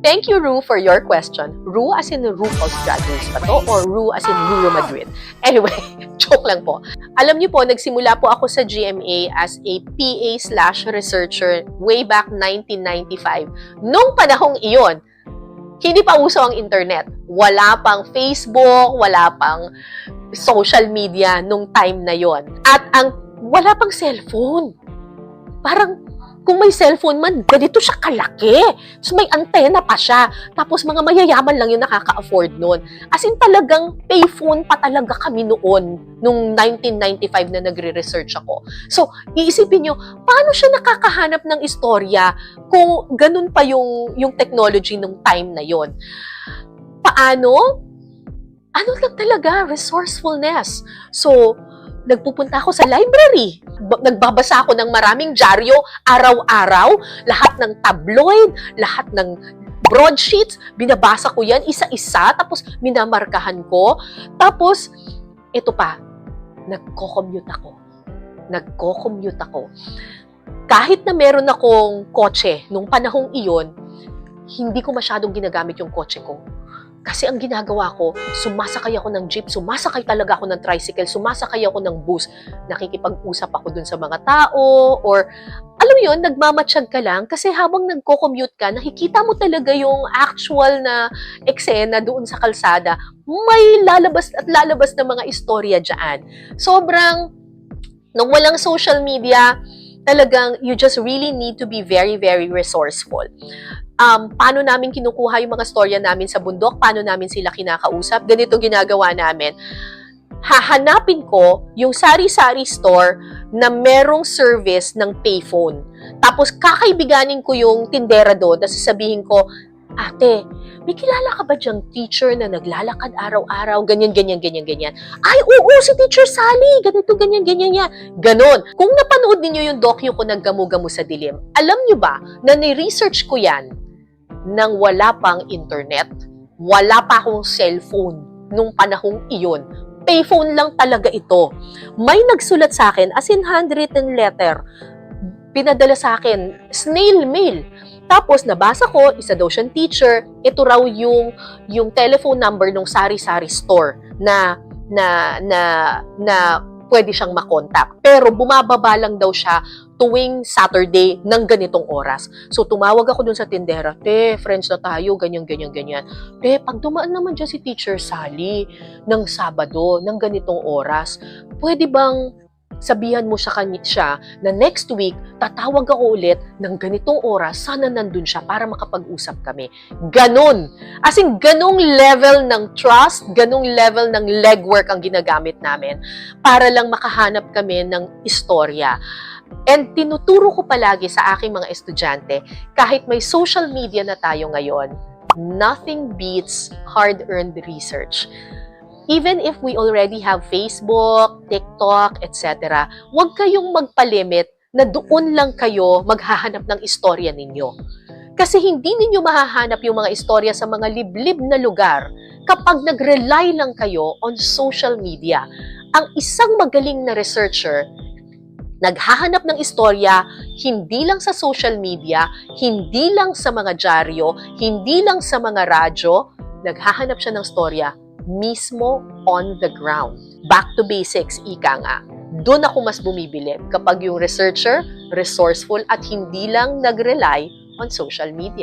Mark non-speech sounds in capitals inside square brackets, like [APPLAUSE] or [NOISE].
Thank you, Ru, for your question. Ru as in RuPaul's Drag Race ba to? Or Ru as in Ruro Madrid? [LAUGHS] Anyway, [LAUGHS] joke lang po. Alam niyo po, nagsimula po ako sa GMA as a PA slash researcher way back 1995. Nung panahong iyon, hindi pa uso ang internet. Wala pang Facebook, wala pang social media nung time na yon. At ang wala pang cellphone. Parang kung may cellphone man, ganito siya kalaki. So may antena pa siya. Tapos mga mayayaman lang yung nakaka-afford noon. As in talagang payphone pa talaga kami noon, nung 1995 na nagre-research ako. So, iisipin nyo, paano siya nakakahanap ng istorya kung ganun pa yung, yung technology nung time na yon? Paano? Ano lang talaga? Resourcefulness. So, nagpupunta ako sa library. Ba- Nagbabasa ako ng maraming dyaryo araw-araw, lahat ng tabloid, lahat ng broadsheets, binabasa ko yan isa-isa, tapos minamarkahan ko. Tapos, ito pa, nagko-commute ako. Nagko-commute ako. Kahit na meron akong kotse nung panahong iyon, hindi ko masyadong ginagamit yung kotse ko. Kasi ang ginagawa ko, sumasakay ako ng jeep, sumasakay talaga ako ng tricycle, sumasakay ako ng bus, nakikipag-usap ako dun sa mga tao, or alam mo yun, nagmamatsyag ka lang kasi habang nagko-commute ka, nakikita mo talaga yung actual na eksena doon sa kalsada. May lalabas at lalabas na mga istorya dyan. Sobrang, nung walang social media, talagang you just really need to be very, very resourceful um, paano namin kinukuha yung mga storya namin sa bundok, paano namin sila kinakausap, ganito ginagawa namin. Hahanapin ko yung sari-sari store na merong service ng payphone. Tapos kakaibiganin ko yung tindera doon, tapos sasabihin ko, Ate, may kilala ka ba diyang teacher na naglalakad araw-araw, ganyan, ganyan, ganyan, ganyan? Ay, oo, si Teacher Sally, ganito, ganyan, ganyan yan. Ganon. Kung napanood ninyo yung docu ko naggamu-gamu sa dilim, alam nyo ba na ni-research ko yan nang wala pang internet, wala pa akong cellphone nung panahong iyon. Payphone lang talaga ito. May nagsulat sa akin, as in handwritten letter, pinadala sa akin, snail mail. Tapos nabasa ko, isa daw siyang teacher, ito raw yung yung telephone number ng sari-sari store na na na na pwede siyang makontak. Pero bumababa lang daw siya tuwing Saturday ng ganitong oras. So tumawag ako dun sa tindera, te, friends na tayo, ganyan, ganyan, ganyan. Te, pag dumaan naman dyan si Teacher Sally ng Sabado, ng ganitong oras, pwede bang sabihan mo sa kanya siya na next week, tatawag ako ulit ng ganitong oras, sana nandun siya para makapag-usap kami. Ganon. As in, ganong level ng trust, ganong level ng legwork ang ginagamit namin para lang makahanap kami ng istorya. And tinuturo ko palagi sa aking mga estudyante, kahit may social media na tayo ngayon, nothing beats hard-earned research even if we already have Facebook, TikTok, etc., huwag kayong magpalimit na doon lang kayo maghahanap ng istorya ninyo. Kasi hindi ninyo mahahanap yung mga istorya sa mga liblib na lugar kapag nag-rely lang kayo on social media. Ang isang magaling na researcher, naghahanap ng istorya hindi lang sa social media, hindi lang sa mga dyaryo, hindi lang sa mga radyo, naghahanap siya ng storya mismo on the ground. Back to basics, ika nga. Doon ako mas bumibili kapag yung researcher, resourceful at hindi lang nag-rely on social media.